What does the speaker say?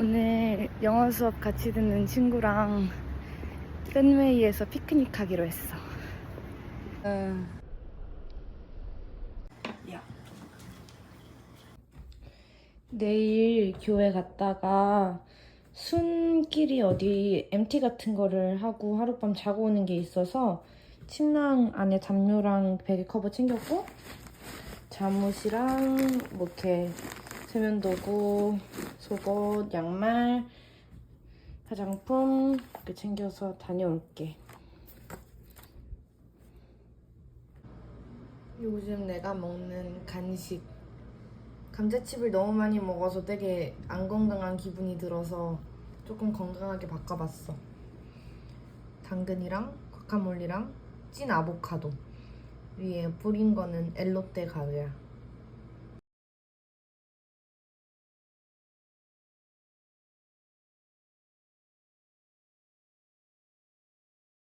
오늘 영어 수업 같이 듣는 친구랑 펜웨이에서 피크닉 하기로 했어. 야. 내일 교회 갔다가 순길이 어디 MT 같은 거를 하고 하룻밤 자고 오는 게 있어서 침낭 안에 담요랑 베개 커버 챙겼고 잠옷이랑 뭐 이렇게 세면도구, 속옷, 양말, 화장품 이렇게 챙겨서 다녀올게. 요즘 내가 먹는 간식 감자칩을 너무 많이 먹어서 되게 안 건강한 기분이 들어서 조금 건강하게 바꿔봤어. 당근이랑 과카몰리랑 찐 아보카도 위에 뿌린 거는 엘로떼 가루야.